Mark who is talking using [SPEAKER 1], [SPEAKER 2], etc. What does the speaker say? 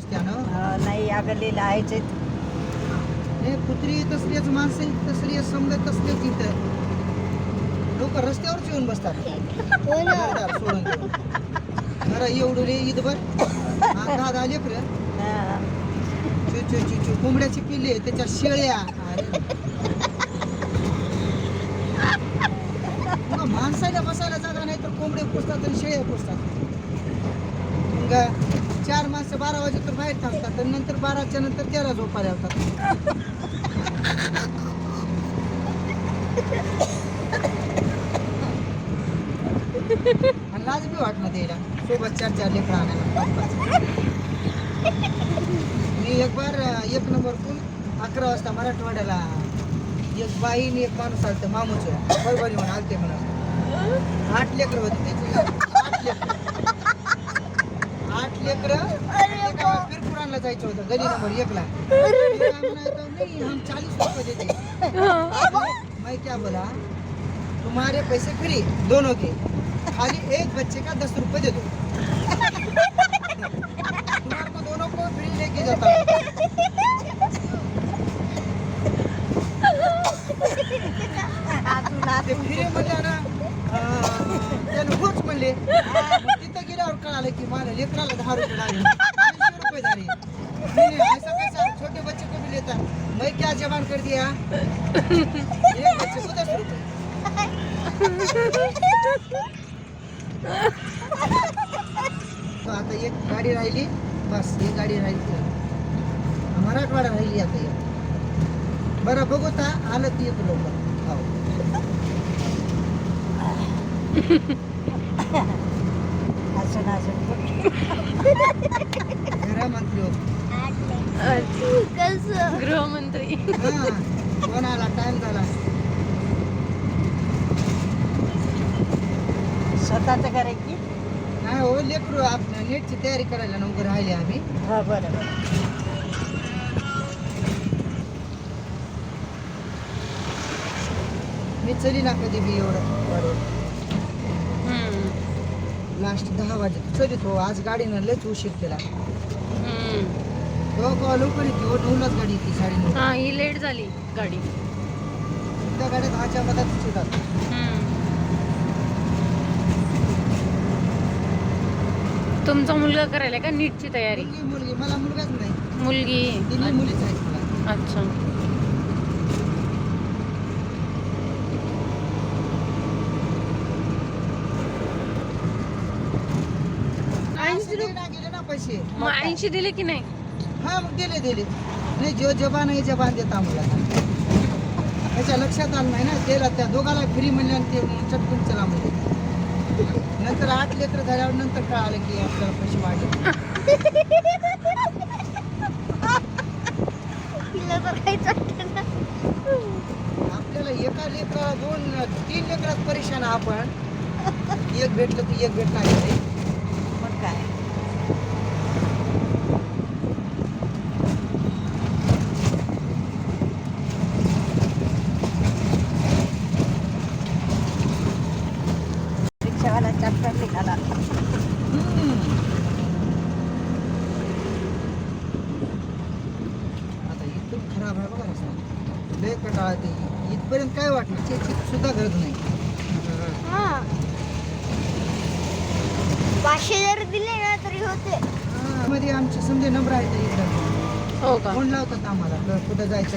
[SPEAKER 1] रस्त्यानं?
[SPEAKER 2] नाही अगलेलं आहेच आहेत.
[SPEAKER 1] हे कुत्री तसलीच माणसं तसली समजा तसलीच इथं. लोक रस्त्यावरच येऊन बसतात. सोडून. जरा एवढं रे ईदभर चु चु चु कोंबड्याची पिल्ले त्याच्या शेळ्या. माणसाला बसायला जागा नाही तर कोंबडे पोचतात आणि शेळ्या पोचतात मग चार माणसं बारा वाजे तर बाहेर थांबतात आणि नंतर बाराच्या नंतर तेरा झोपा होतात आणि लाज बी वाटणं द्यायला सोबत चार चार लेकरं आणायला. मी एक बार एक नंबर अकरा वाजता मराठवाड्याला एक बाई एक माणूस आलतं मामूचं. बरोबर म्हणून आलते म्हणा आठ लेकर होते त्याचे. आठ लेकर. आठ लेकरं एका पिरपुरांना जायचं होतं गली नंबर एकला. ते काय म्हणायचं, नाही हम चालीस रुपये देते. मैं क्या बोला तुम्हारे पैसे फ्री दोनों के. खाली एक बच्चे का दस रुपए दे दो तुम्हारे को दोनों को फ्री लेके जाता हूँ
[SPEAKER 2] आतून
[SPEAKER 1] ते
[SPEAKER 2] आतून
[SPEAKER 1] फिरे म्हणल्या ना अं, त्यानं होच म्हणले मग तिथं गेल्यावर की मला लेकराला दहा रुपये लागले. ऐंशी रुपये झाले. नाही, नाही, ऐसा कैसा छोटे बच्चे को भी लेता मैं क्या जवान कर दिया? एक बच्चे को दस रुपये. तो आता एक गाडी राहिली बस एक गाडी राहिली मराठवाडा राहिली आता एक. बरं बघू ता आलं ती येतो लवकर हो.
[SPEAKER 3] गृहमंत्री
[SPEAKER 1] हा फोन आला टाइम झाला?
[SPEAKER 2] स्वतःच करायची
[SPEAKER 1] नाही हो लेकरू आपण नेटची तयारी करायला नंबर राहिले आम्ही.
[SPEAKER 2] हा बरं बरं.
[SPEAKER 1] मी चली ना कधी बी एवढं. वाढवून लास्ट दहा वाजे. चलित हो आज गाडीनं लयच उशीर केला. लवकर येते हो नऊलाच गाडी येते
[SPEAKER 3] हा ही लेट झाली गाडी.
[SPEAKER 1] त्या सुटात
[SPEAKER 3] तुमचा मुलगा करायला का नीटची तयारी?
[SPEAKER 1] मुलगी मुलगी. मला मुलगाच नाही.
[SPEAKER 3] मुलगी.
[SPEAKER 1] तिन्ही मुलीच आहेत मला.
[SPEAKER 3] अच्छा.
[SPEAKER 1] असं नाही ना पैसे
[SPEAKER 3] मग ऐंशी दिले की नाही?
[SPEAKER 1] हा मग दिले दिले. नाही जो जबान आहे जबान देता मला त्याच्या लक्षात आलं नाही ना? त्याला त्या दोघाला फ्री म्हणले आणि ते चटकून चला म्हणजे नंतर आठ लेकर झाल्यावर नंतर कळालं की आपल्याला पैसे वाढले. आपल्याला एका लेकराला दोन तीन लेकरात परेशान आपण. एक भेटलं तर एक भेटणार नाही
[SPEAKER 2] मग काय रिक्षावाला चॅप्टर
[SPEAKER 1] आता इथून खराब आहे बघा रस्ता लय कटाळा ते इथपर्यंत काय वाटलं चेक सुद्धा गरज नाही
[SPEAKER 4] पाचशे जर दिले ना तरी होते
[SPEAKER 1] हा, मध्ये आमचे समजे नंबर आहेत
[SPEAKER 3] हो का
[SPEAKER 1] फोन लावतात आम्हाला तर कुठं जायचं